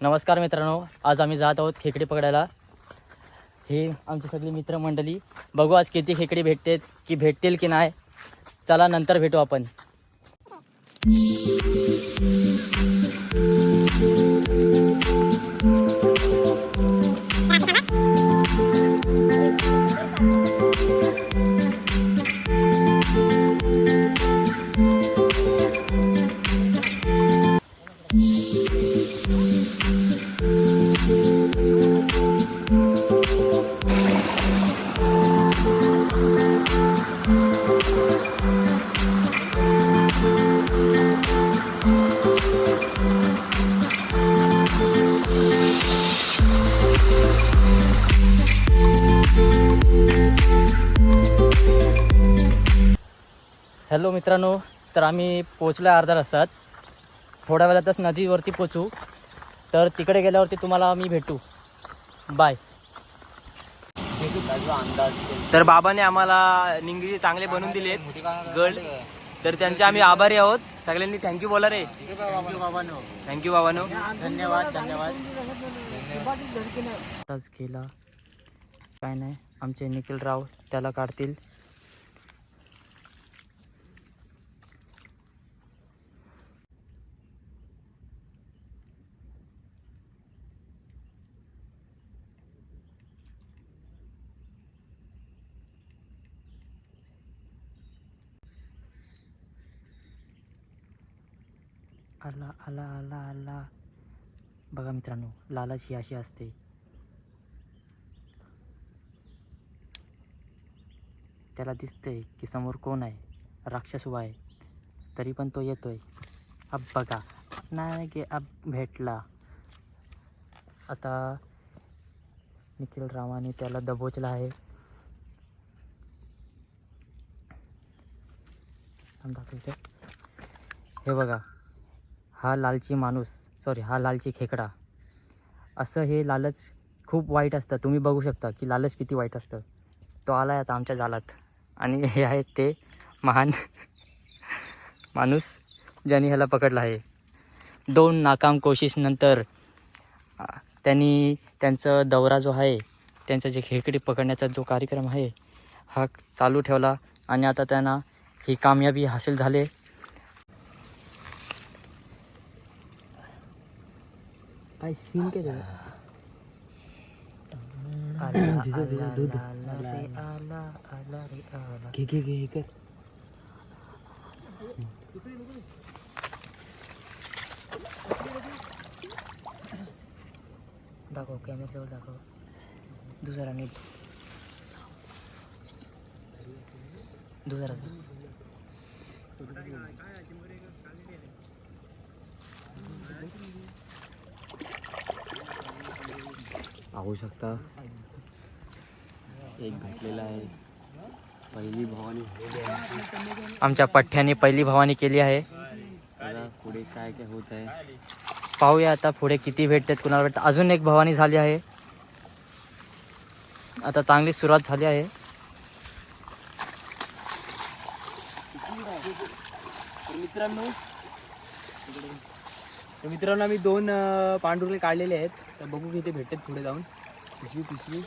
नमस्कार मित्रांनो आज आम्ही जात आहोत खेकडे पकडायला. हे आमची सगळी मित्रमंडळी. बघू आज किती खेकडे भेटते की भेटतील की नाही. चला नंतर भेटू आपण. हॅलो मित्रांनो तर आम्ही पोचलो आहे अर्धा रस्त्यात. थोड्या वेळातच नदीवरती पोचू तर तिकडे गेल्यावरती तुम्हाला आम्ही भेटू. बाय तर बाबाने आम्हाला निंगिरी चांगले बनवून दिलेत. गड तर त्यांचे आम्ही आभारी आहोत. सगळ्यांनी थँक्यू बोला रे. थँक्यू बाबानो. धन्यवाद धन्यवाद. गेला काय नाही. आमचे निखिल राव त्याला काढतील. आला आला आला आला. बघा मित्रांनो लालच ही अशी असते. त्याला दिसतंय की समोर कोण आहे? राक्षस उभा आहे. तरी पण तो येतोय. अब बघा. नाही गे अब भेटला. आता निखिल रावाने त्याला दबोचला आहे. हे बघा. हा लालची माणूस सॉरी हा लालची खेकडा. असं हे लालच खूप वाईट असतं. तुम्ही बघू शकता की लालच किती वाईट असतं. तो आला आहे आता आमच्या जालात. आणि हे आहेत ते महान माणूस ज्यांनी ह्याला पकडला आहे. दोन नाकाम कोशिशनंतर त्यांनी त्यांचं दौरा जो आहे त्यांचा जे खेकडे पकडण्याचा जो कार्यक्रम आहे हा चालू ठेवला. आणि आता त्यांना ही कामयाबी हासिल झाले. काय सीन काय दूध। आला आला रे आला घे घे घे कर। दाखव कॅमेऱ्याजवळ दाखव दुसरा नीट। दुसरा पाहू शकता. एक भेटलेला आहे. पहिली भवानी. आमच्या पठ्ठ्याने पहिली भवानी केली आहे. पुढे काय काय होत आहे. पाहूया आता पुढे किती भेटतात कुणाला भेटतं अजून एक भवानी झाली आहे. आता चांगली सुरुवात झाली आहे. तर मित्रांनो तर मित्रांनो आम्ही दोन पांडुरले काढलेले आहेत. तर बघू इथे भेटतात पुढे जाऊन. पिशवी पिशवी.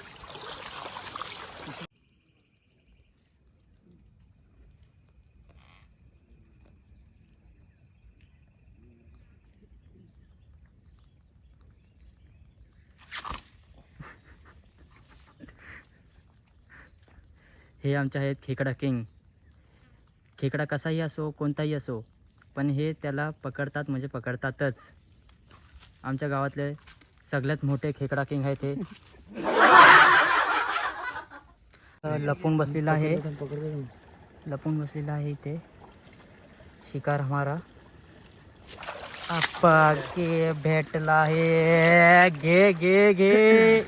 हे आमच्या आहेत खेकडा किंग. खेकडा कसाही असो कोणताही असो पण हे त्याला पकडतात म्हणजे पकडतातच. आमच्या गावातले सगळ्यात मोठे खेकडा किंग आहे ते लपून बसलेला आहे. लपून बसलेला आहे इथे. शिकार हमारा. घे भेटला आहे. घे घे घे.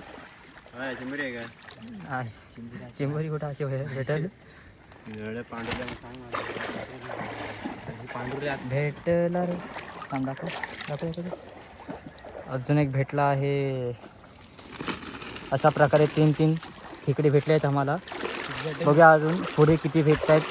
चिंबोरी कुठं होय- भेटल? भेटला रे. थांब दाखव. दाखव दाखव. अजून एक भेटला आहे. अशा प्रकारे तीन तीन खेकडे भेटले आहेत आम्हाला. बघूया अजून पुढे किती भेटत आहेत